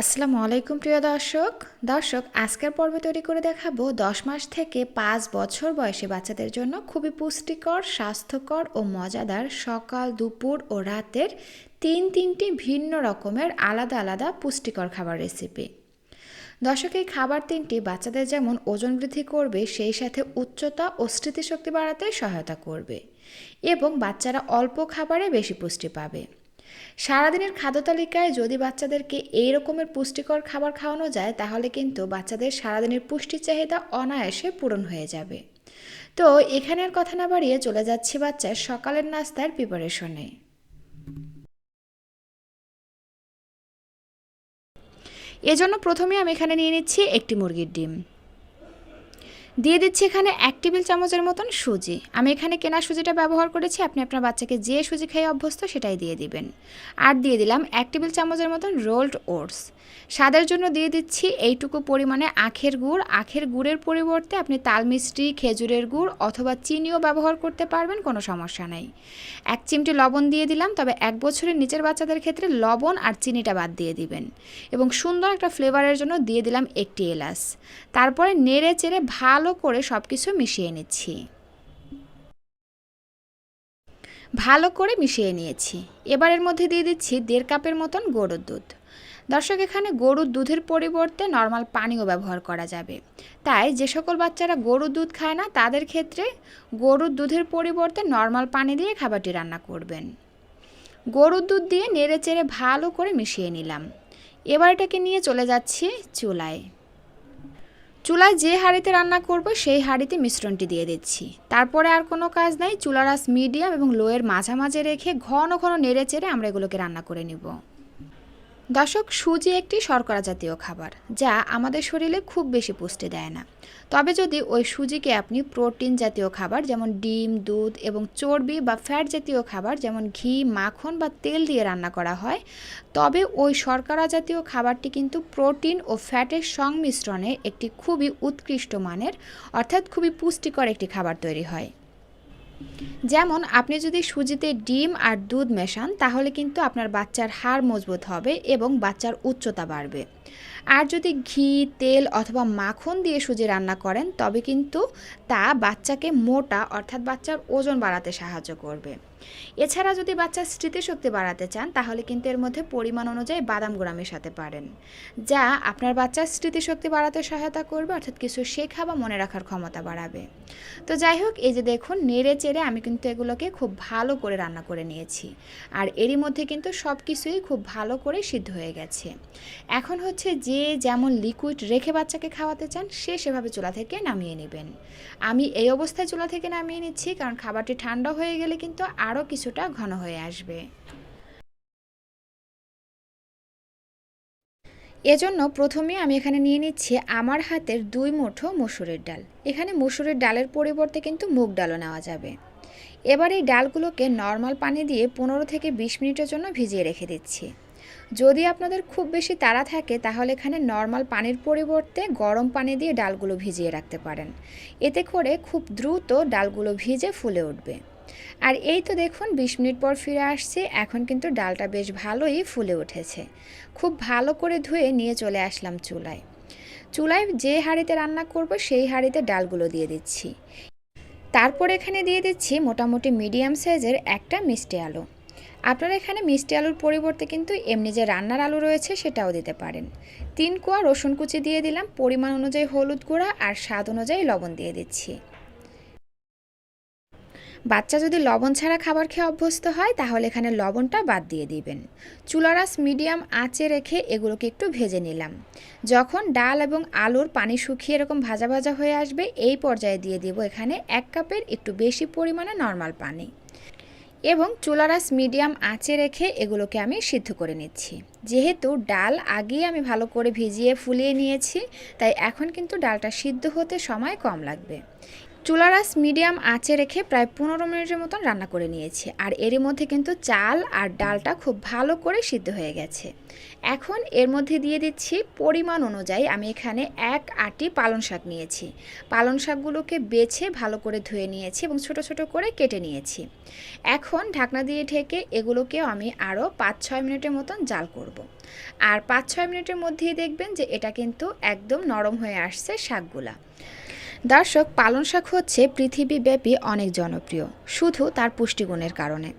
আসসালামু আলাইকুম প্রিয় দর্শক। দর্শক, আজকের পর্বে তৈরি করে দেখাবো দশ মাস থেকে পাঁচ বছর বয়সী বাচ্চাদের জন্য খুবই পুষ্টিকর, স্বাস্থ্যকর ও মজাদার সকাল, দুপুর ও রাতের তিন তিনটি ভিন্ন রকমের আলাদা আলাদা পুষ্টিকর খাবার রেসিপি দর্শক, এই খাবার তিনটি বাচ্চাদের যেমন ওজন বৃদ্ধি করবে, সেই সাথে উচ্চতা ও স্মৃতিশক্তি বাড়াতে সহায়তা করবে এবং বাচ্চারা অল্প খাবারে বেশি পুষ্টি পাবে। সারাদিনের খাদ্য তালিকায় যদি বাচ্চাদেরকে এই রকমের পুষ্টিকর খাবার খাওয়ানো যায়, তাহলে কিন্তু বাচ্চাদের সারাদিনের পুষ্টি চাহিদা অনায়াসে পূরণ হয়ে যাবে। তো এখানের কথা না বাড়িয়ে চলে যাচ্ছি বাচ্চার সকালের নাস্তার প্রিপারেশনে এজন্য প্রথমে আমি এখানে নিয়ে নিচ্ছি একটি মুরগির ডিম। দিয়ে দিচ্ছি এখানে এক টেবিল চামচের মতন সুজি। আমি এখানে কেনা সুজিটা ব্যবহার করেছি, আপনি আপনার বাচ্চাকে যে সুজি খেয়ে অভ্যস্ত সেটাই দিয়ে দিবেন। আর দিয়ে দিলাম এক টেবিল চামচের মতন রোল্ড ওটস। স্বাদের জন্য দিয়ে দিচ্ছি এইটুকু পরিমাণে আখের গুড়। আখের গুড়ের পরিবর্তে আপনি তাল মিষ্টি, খেজুরের গুড় অথবা চিনিও ব্যবহার করতে পারবেন, কোনো সমস্যা নাই। এক চিমটি লবণ দিয়ে দিলাম, তবে এক বছরের নিচের বাচ্চাদের ক্ষেত্রে লবণ আর চিনিটা বাদ দিয়ে দিবেন এবং সুন্দর একটা ফ্লেভারের জন্য দিয়ে দিলাম একটি এলাচ। তারপরে নেড়ে চেড়ে ভালো করে সব কিছু মিশিয়ে নিচ্ছি। ভালো করে মিশিয়ে নিয়েছি। এবারের মধ্যে দিয়ে দিচ্ছি দেড় কাপের মতন গরুর দুধ। দর্শক, এখানে গরুর দুধের পরিবর্তে নর্মাল পানিও ব্যবহার করা যাবে। তাই যে সকল বাচ্চারা গরুর দুধ খায় না, তাদের ক্ষেত্রে গরুর দুধের পরিবর্তে নর্মাল পানি দিয়ে খাবারটি রান্না করবেন। গরুর দুধ দিয়ে নেড়ে চেড়ে ভালো করে মিশিয়ে নিলাম। এবার এটাকে নিয়ে চলে যাচ্ছি চুলায়। চুলায় যে হাঁড়িতে রান্না করব, সেই হাঁড়িতে মিশ্রণটি দিয়ে দিচ্ছি। তারপরে আর কোনো কাজ নাই, চুলার আস মিডিয়াম এবং লোয়ের মাঝামাঝি রেখে ঘন ঘন নেড়ে চেড়ে আমরা এগুলোকে রান্না করে নিব। দর্শক, সুজি একটি শর্করা জাতীয় খাবার, যা আমাদের শরীরে খুব বেশি পুষ্টি দেয় না। তবে যদি ওই সুজিকে আপনি প্রোটিন জাতীয় খাবার যেমন ডিম, দুধ এবং চর্বি বা ফ্যাট জাতীয় খাবার যেমন ঘি, মাখন বা তেল দিয়ে রান্না করা হয়, তবে ওই শর্করা জাতীয় খাবারটি কিন্তু প্রোটিন ও ফ্যাটের সংমিশ্রণে একটি খুবই উৎকৃষ্ট মানের, অর্থাৎ খুবই পুষ্টিকর একটি খাবার তৈরি হয়। যেমন, আপনি যদি সুজিতে ডিম আর দুধ মেশান, তাহলে কিন্তু আপনার বাচ্চার হাড় মজবুত হবে এবং বাচ্চার উচ্চতা বাড়বে। আর যদি ঘি, তেল অথবা মাখন দিয়ে সুজি রান্না করেন, তবে কিন্তু তা বাচ্চাকে মোটা, অর্থাৎ বাচ্চার ওজন বাড়াতে সাহায্য করবে। এছাড়া যদি বাচ্চার স্মৃতিশক্তি বাড়াতে চান, তাহলে কিন্তু এর মধ্যে পরিমাণ অনুযায়ী বাদাম গুঁড়া মেশাতে পারেন, যা আপনার বাচ্চার স্মৃতিশক্তি বাড়াতে সহায়তা করবে, অর্থাৎ কিছু শেখা বা মনে রাখার ক্ষমতা বাড়াবে। তো যাই হোক, এই যে দেখুন, নেড়ে চেড়ে আমি কিন্তু এগুলোকে খুব ভালো করে রান্না করে নিয়েছি, আর এরই মধ্যে কিন্তু সব কিছুই খুব ভালো করে সিদ্ধ হয়ে গেছে। এখন হচ্ছে যে যেমন লিকুইড রেখে বাচ্চাকে খাওয়াতে চান, সে সেভাবে চুলা থেকে নামিয়ে নেবেন। আমি এই অবস্থায় চুলা থেকে নামিয়ে নিচ্ছি, কারণ খাবারটি ঠান্ডা হয়ে গেলে কিন্তু আরও কিছুটা ঘন হয়ে আসবে। এজন্য প্রথমে আমি এখানে নিয়ে নিচ্ছি আমার হাতের দুই মুঠো মসুরের ডাল। এখানে মসুরের ডালের পরিবর্তে কিন্তু মুগ ডালও নেওয়া যাবে। এবার এই ডালগুলোকে নর্মাল পানি দিয়ে পনেরো থেকে বিশ মিনিটের জন্য ভিজিয়ে রেখে দিচ্ছি। যদি আপনাদের খুব বেশি তাড়া থাকে, তাহলে এখানে নর্মাল পানির পরিবর্তে গরম পানি দিয়ে ডালগুলো ভিজিয়ে রাখতে পারেন। এতে করে খুব দ্রুত ডালগুলো ভিজে ফুলে উঠবে। আর এই তো দেখুন, বিশ মিনিট পর ফিরে আসছে। এখন কিন্তু ডালটা বেশ ভালোই ফুলে উঠেছে। খুব ভালো করে ধুয়ে নিয়ে চলে আসলাম চুলায়। চুলায় যে হাঁড়িতে রান্না করব, সেই হাঁড়িতে ডালগুলো দিয়ে দিচ্ছি। তারপর এখানে দিয়ে দিচ্ছি মোটামুটি মিডিয়াম সাইজের একটা মিষ্টি আলু। আপনারা এখানে মিষ্টি আলুর পরিবর্তে কিন্তু এমনি যে রান্নার আলু রয়েছে, সেটাও দিতে পারেন। তিন কোয়া রসুন কুচি দিয়ে দিলাম, পরিমাণ অনুযায়ী হলুদ গুঁড়া আর স্বাদ অনুযায়ী লবণ দিয়ে দিচ্ছি। বাচ্চা যদি লবণ ছাড়া খাবার খেয়ে অভ্যস্ত হয়, তাহলে এখানে লবণটা বাদ দিয়ে দিবেন। চুলারাস মিডিয়াম আঁচে রেখে এগুলোকে একটু ভেজে নিলাম। যখন ডাল এবং আলুর পানি শুকিয়ে এরকম ভাজা ভাজা হয়ে আসবে, এই পর্যায়ে দিয়ে দিব এখানে এক কাপের একটু বেশি পরিমাণে নর্মাল পানি। এবং চুলারাস মিডিয়াম আঁচে রেখে এগুলোকে আমি সিদ্ধ করে নিচ্ছি। যেহেতু ডাল আগেই আমি ভালো করে ভিজিয়ে ফুলিয়ে নিয়েছি, তাই এখন কিন্তু ডালটা সিদ্ধ হতে সময় কম লাগবে। চুলারাস মিডিয়াম আঁচে রেখে প্রায় পনেরো মিনিটের মতন রান্না করে নিয়েছি। আর এরই মধ্যে কিন্তু চাল আর ডালটা খুব ভালো করে সিদ্ধ হয়ে গেছে। এখন এর মধ্যে দিয়ে দিচ্ছি পরিমাণ অনুযায়ী আমি এখানে এক আটি পালং শাক নিয়েছি। পালং শাকগুলোকে বেছে ভালো করে ধুয়ে নিয়েছি এবং ছোট ছোট করে কেটে নিয়েছি। এখন ঢাকনা দিয়ে ঢেকে এগুলোকেও আমি আরও পাঁচ ছয় মিনিটের মতন জাল করব। আর পাঁচ ছয় মিনিটের মধ্যেই দেখবেন যে এটা কিন্তু একদম নরম হয়ে আসছে শাকগুলা। দর্শক পালং শাক হচ্ছে পৃথিবীব্যাপী অনেক জনপ্রিয় শুধু তার পুষ্টিগুণের কারণে।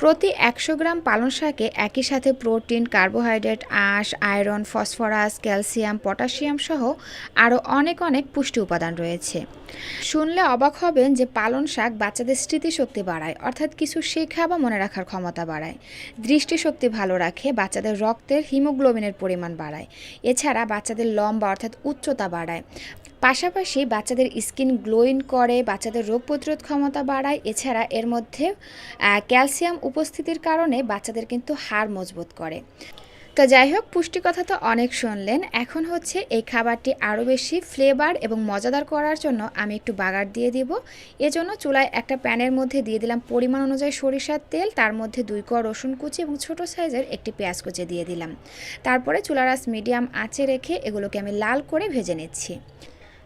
প্রতি একশো গ্রাম পালং শাকে একই সাথে প্রোটিন, কার্বোহাইড্রেট, আঁশ, আয়রন, ফসফরাস, ক্যালসিয়াম, পটাশিয়াম সহ আরও অনেক অনেক পুষ্টি উপাদান রয়েছে। শুনলে অবাক হবেন যে পালং শাক বাচ্চাদের স্মৃতিশক্তি বাড়ায়, অর্থাৎ কিছু শেখা বা মনে রাখার ক্ষমতা বাড়ায়। দৃষ্টিশক্তি ভালো রাখে, বাচ্চাদের রক্তের হিমোগ্লোবিনের পরিমাণ বাড়ায়। এছাড়া বাচ্চাদের লম্বা, অর্থাৎ উচ্চতা বাড়ায়। পাশাপাশি বাচ্চাদের স্কিন গ্লোইন করে, বাচ্চাদের রোগ প্রতিরোধ ক্ষমতা বাড়ায়। এছাড়া এর মধ্যে ক্যালসিয়াম উপস্থিতির কারণে বাচ্চাদের কিন্তু হাড় মজবুত করে। তো যাই হোক পুষ্টি কথা তো অনেক শুনলেন। এখন হচ্ছে এই খাবারটি আরও বেশি ফ্লেভার এবং মজাদার করার জন্য আমি একটু বাগার দিয়ে দিব। এজন্য চুলায় একটা প্যানের মধ্যে দিয়ে দিলাম পরিমাণ অনুযায়ী সরিষার তেল। তার মধ্যে দুই কোয়া রসুন কুচি এবং ছোট সাইজের একটি পেঁয়াজ কুচি দিয়ে দিলাম। তারপরে চুলার আঁচ মিডিয়াম আঁচে রেখে এগুলোকে আমি লাল করে ভেজে নিচ্ছি।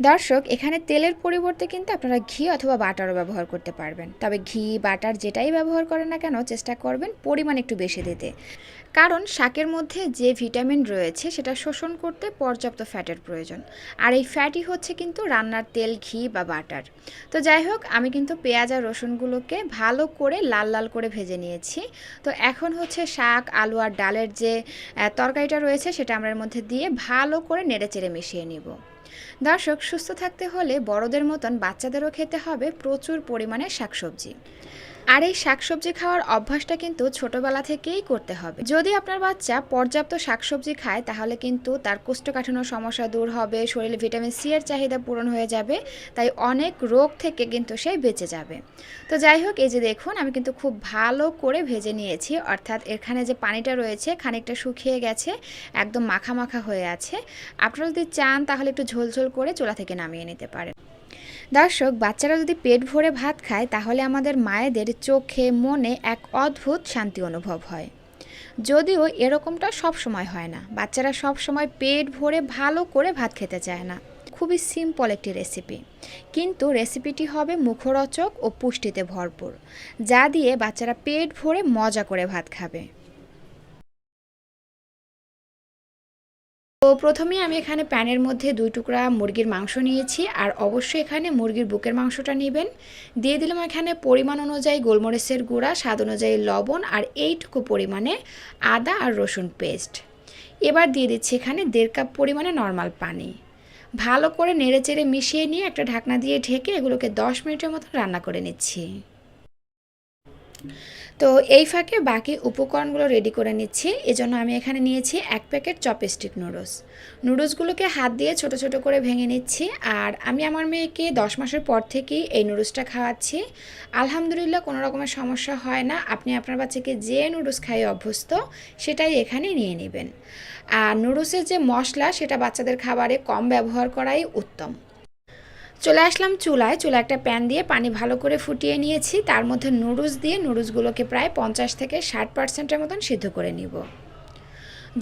দর্শক, এখানে তেলের পরিবর্তে কিন্তু আপনারা ঘি অথবা বাটারও ব্যবহার করতে পারবেন। তবে ঘি, বাটার যেটাই ব্যবহার করেন না কেন, চেষ্টা করবেন পরিমাণ একটু বেশি দিতে। কারণ শাকের মধ্যে যে ভিটামিন রয়েছে, সেটা শোষণ করতে পর্যাপ্ত ফ্যাটের প্রয়োজন। আর এই ফ্যাটই হচ্ছে কিন্তু রান্নার তেল, ঘি বা বাটার। তো যাই হোক, আমি কিন্তু পেঁয়াজ আর রসুনগুলোকে ভালো করে লাল লাল করে ভেজে নিয়েছি। তো এখন হচ্ছে শাক, আলু আর ডালের যে তরকারিটা রয়েছে, সেটা আমরা এর মধ্যে দিয়ে ভালো করে নেড়ে চেড়ে মিশিয়ে নিব। দর্শক সুস্থ থাকতে হলে বড়দের মতন বাচ্চাদেরও খেতে হবে প্রচুর পরিমাণে শাকসবজি। আর এই শাকসবজি খাওয়ার অভ্যাসটা কিন্তু ছোটবেলা থেকেই করতে হবে। যদি আপনার বাচ্চা পর্যাপ্ত শাকসবজি খায়, তাহলে কিন্তু তার কোষ্ঠকাঠিন্য সমস্যা দূর হবে, শরীরে ভিটামিন সি এর চাহিদা পূরণ হয়ে যাবে, তাই অনেক রোগ থেকে কিন্তু সে বেঁচে যাবে। তো যাই হোক, এই যে দেখুন, আমি কিন্তু খুব ভালো করে ভেজে নিয়েছি। অর্থাৎ এখানে যে পানিটা রয়েছে, খানিকটা শুকিয়ে গেছে, একদম মাখা মাখা হয়ে আছে। আপনারা যদি চান, তাহলে একটু ঝোলঝোল করে চোলা থেকে নামিয়ে নিতে পারেন। দর্শক, বাচ্চারা যদি পেট ভরে ভাত খায়, তাহলে আমাদের মায়েদের চোখে, মনে এক অদ্ভুত শান্তি অনুভব হয়। যদিও এরকমটা সব সময় হয় না। বাচ্চারা সব সময় পেট ভরে ভালো করে ভাত খেতে চায় না। খুবই সিম্পল একটি রেসিপি কিন্তু রেসিপিটি হবে মুখরোচক ও পুষ্টিতে ভরপুর, যা দিয়ে বাচ্চারা পেট ভরে মজা করে ভাত খাবে। তো প্রথমে আমি এখানে প্যানের মধ্যে দুই টুকরা মুরগির মাংস নিয়েছি, আর অবশ্যই এখানে মুরগির বুকের মাংসটা নেবেন। দিয়ে দিলাম এখানে পরিমাণ অনুযায়ী গোলমরিচের গুঁড়া, স্বাদ অনুযায়ী লবণ, আর এইটুকু পরিমাণে আদা আর রসুন পেস্ট। এবার দিয়ে দিচ্ছি এখানে দেড় কাপ পরিমাণে নর্মাল পানি। ভালো করে নেড়ে চেড়ে মিশিয়ে নিয়ে একটা ঢাকনা দিয়ে ঢেকে এগুলোকে দশ মিনিটের মতো রান্না করে নিচ্ছি। তো এই ফাঁকে বাকি উপকরণগুলো রেডি করে নিচ্ছি। এজন্য আমি এখানে নিয়েছি এক প্যাকেট চপস্টিক নুডলস নুডলসগুলোকে হাত দিয়ে ছোট ছোট করে ভেঙে নিচ্ছি আর আমি আমার মেয়েকে দশ মাসের পর থেকেই এই নুডলসটা খাওয়াচ্ছি। আলহামদুলিল্লাহ কোনো রকমের সমস্যা হয় না। আপনি আপনার বাচ্চাকে যে নুডলস খাইয়ে অভ্যস্ত, সেটাই এখানে নিয়ে নেবেন। আর নুডলসের যে মশলা, সেটা বাচ্চাদের খাবারে কম ব্যবহার করাই উত্তম। চলে আসলাম চুলায়। চুলা একটা প্যান দিয়ে পানি ভালো করে ফুটিয়ে নিয়েছি। তার মধ্যে নুডলস দিয়ে নুডলসগুলোকে প্রায় পঞ্চাশ থেকে ষাট পার্সেন্টের মতন সিদ্ধ করে নিব।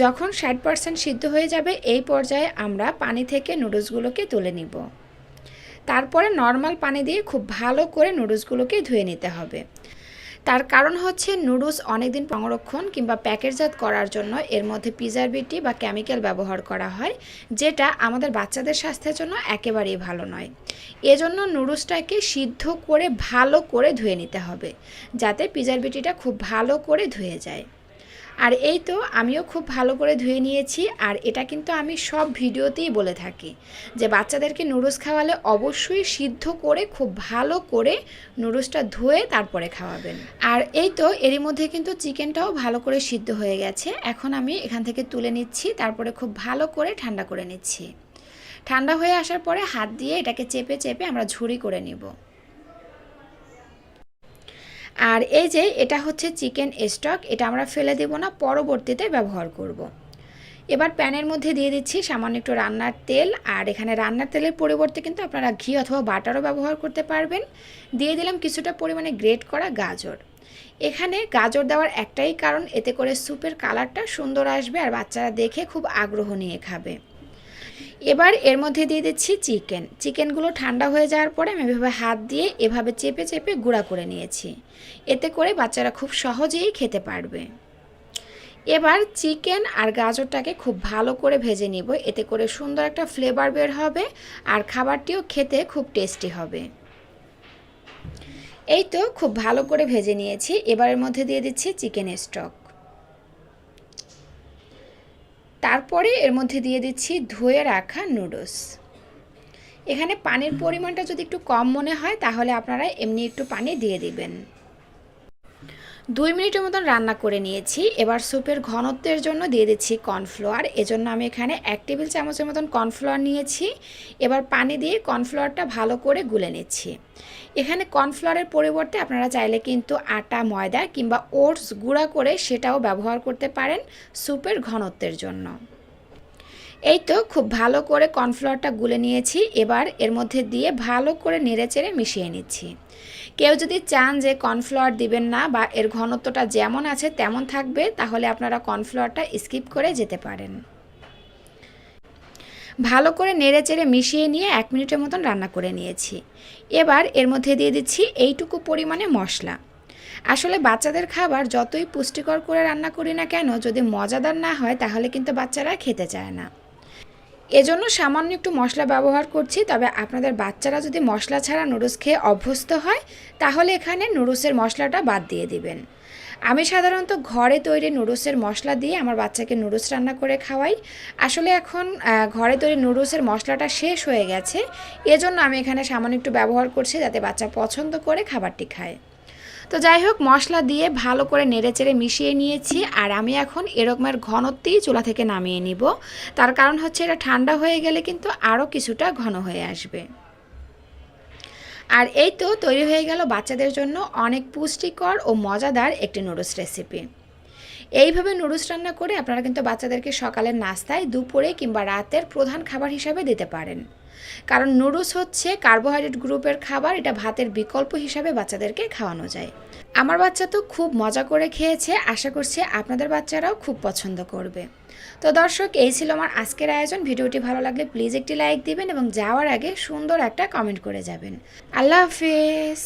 যখন ষাট পার্সেন্ট সিদ্ধ হয়ে যাবে, এই পর্যায়ে আমরা পানি থেকে নুডলসগুলোকে তুলে নিব। তারপরে নর্মাল পানি দিয়ে খুব ভালো করে নুডলসগুলোকে ধুয়ে নিতে হবে। তার কারণ হচ্ছে নুডলস অনেকদিন সংরক্ষণ কিংবা প্যাকেটজাত করার জন্য এর মধ্যে প্রিজারভেটিভ বা কেমিক্যাল ব্যবহার করা হয়, যেটা আমাদের বাচ্চাদের স্বাস্থ্যের জন্য একেবারেই ভালো নয়। এজন্য নুডলসটাকে সিদ্ধ করে ভালো করে ধুয়ে নিতে হবে, যাতে প্রিজারভেটিভটা খুব ভালো করে ধুয়ে যায়। আর এই তো আমিও খুব ভালো করে ধুয়ে নিয়েছি, আর এটা কিন্তু আমি সব ভিডিওতেই বলে থাকি যে বাচ্চাদেরকে নুডলস খাওয়ালে অবশ্যই সিদ্ধ করে, খুব ভালো করে নুডলসটা ধুয়ে তারপরে খাওয়াবেন। আর এই তো এরই মধ্যে কিন্তু চিকেনটাও ভালো করে সিদ্ধ হয়ে গেছে, এখন আমি এখান থেকে তুলে নিচ্ছি, তারপরে খুব ভালো করে ঠান্ডা করে নিচ্ছি। ঠান্ডা হয়ে আসার পরে হাত দিয়ে এটাকে চেপে চেপে আমরা ঝুড়ি করে নেব। আর এই যে এটা হচ্ছে চিকেন স্টক, এটা আমরা ফেলে দেব না, পরবর্তীতে ব্যবহার করব। এবার প্যানের মধ্যে দিয়ে দিচ্ছি সামান্য একটু রান্নার তেল, আর এখানে রান্নার তেলের পরিবর্তে কিন্তু আপনারা ঘি অথবা বাটারও ব্যবহার করতে পারবেন। দিয়ে দিলাম কিছুটা পরিমাণে গ্রেট করা গাজর। এখানে গাজর দেওয়ার একটাই কারণ, এতে করে স্যুপের কালারটা সুন্দর আসবে আর বাচ্চারা দেখে খুব আগ্রহ নিয়ে খাবে। এবার এর মধ্যে দিয়ে দিচ্ছি চিকেন। চিকেনগুলো ঠান্ডা হয়ে যাওয়ার পরে আমি এভাবে হাত দিয়ে এভাবে চেপে চেপে গুঁড়া করে নিয়েছি। এতে করে বাচ্চারা খুব সহজেই খেতে পারবে। এবার চিকেন আর গাজরটাকে খুব ভালো করে ভেজে নিব। এতে করে সুন্দর একটা ফ্লেভার বের হবে আর খাবারটিও খেতে খুব টেস্টি হবে। এই তো খুব ভালো করে ভেজে নিয়েছি। এবারের মধ্যে দিয়ে দিচ্ছি চিকেন স্টক। তারপরে এর মধ্যে দিয়ে দিচ্ছি ধুয়ে রাখা নুডলস এখানে পানির পরিমাণটা যদি একটু কম মনে হয় তাহলে আপনারা এমনি একটু পানি দিয়ে দিবেন। দুই মিনিটের মতন রান্না করে নিয়েছি। এবার স্যুপের ঘনত্বের জন্য দিয়ে দিচ্ছি কর্নফ্লাওয়ার এজন্য আমি এখানে এক টেবিল চামচের মতন কর্নফ্লোয়ার নিয়েছি। এবার পানি দিয়ে কর্নফ্লোয়ারটা ভালো করে গুলে নিচ্ছি। এখানে কর্নফ্লোয়ারের পরিবর্তে আপনারা চাইলে কিন্তু আটা, ময়দা কিংবা ওটস গুঁড়া করে সেটাও ব্যবহার করতে পারেন স্যুপের ঘনত্বের জন্য। এই তো খুব ভালো করে কর্নফ্লাওয়ারটা গুলে নিয়েছি, এবার এর মধ্যে দিয়ে ভালো করে নেড়েচেড়ে মিশিয়ে নিচ্ছি। কেউ যদি চান যে কর্নফ্লাওয়ার দিবেন না বা এর ঘনত্বটা যেমন আছে তেমন থাকবে, তাহলে আপনারা কর্নফ্লাওয়ারটা স্কিপ করে যেতে পারেন। ভালো করে নেড়ে চেড়ে মিশিয়ে নিয়ে এক মিনিটের মতন রান্না করে নিয়েছি। এবার এর মধ্যে দিয়ে দিচ্ছি এইটুকু পরিমাণে মশলা। আসলে বাচ্চাদের খাবার যতই পুষ্টিকর করে রান্না করি না কেন, যদি মজাদার না হয়, তাহলে কিন্তু বাচ্চারা খেতে চায় না। এজন্য সামান্য একটু মশলা ব্যবহার করছি, তবে আপনাদের বাচ্চারা যদি মশলা ছাড়া নুডলস খেয়ে অভ্যস্ত হয়, তাহলে এখানে নুডলসের মশলাটা বাদ দিয়ে দিবেন। আমি সাধারণত ঘরে তৈরি নুডলসের মশলা দিয়ে আমার বাচ্চাকে নুডলস রান্না করে খাওয়াই। আসলে এখন ঘরে তৈরি নুডলসের মশলাটা শেষ হয়ে গেছে, এজন্য আমি এখানে সামান্য একটু ব্যবহার করছি যাতে বাচ্চা পছন্দ করে খাবারটি খায়। তো যাই হোক মশলা দিয়ে ভালো করে নেড়েচেড়ে মিশিয়ে নিয়েছি আর আমি এখন এরকমের ঘনত্বেই চুলা থেকে নামিয়ে নিব। তার কারণ হচ্ছে এটা ঠান্ডা হয়ে গেলে কিন্তু আরও কিছুটা ঘন হয়ে আসবে। আর এই তো তৈরি হয়ে গেল বাচ্চাদের জন্য অনেক পুষ্টিকর ও মজাদার একটি নুডলস রেসিপি। এইভাবে নুডলস রান্না করে আপনারা কিন্তু বাচ্চাদেরকে সকালের নাস্তায় দুপুরে কিংবা রাতের প্রধান খাবার হিসাবে দিতে পারেন। কারণ নুডলস হচ্ছে কার্বোহাইড্রেট গ্রুপের খাবার, এটা ভাতের বিকল্প হিসাবে বাচ্চাদেরকে খাওয়ানো যায়। আমার বাচ্চা তো খুব মজা করে খেয়েছে, আশা করছি আপনাদের বাচ্চারাও খুব পছন্দ করবে। তো দর্শক, এই ছিল আমার আজকের আয়োজন। ভিডিওটি ভালো লাগলে প্লিজ একটি লাইক দিবেন এবং যাওয়ার আগে সুন্দর একটা কমেন্ট করে যাবেন। আল্লাহ হাফেজ।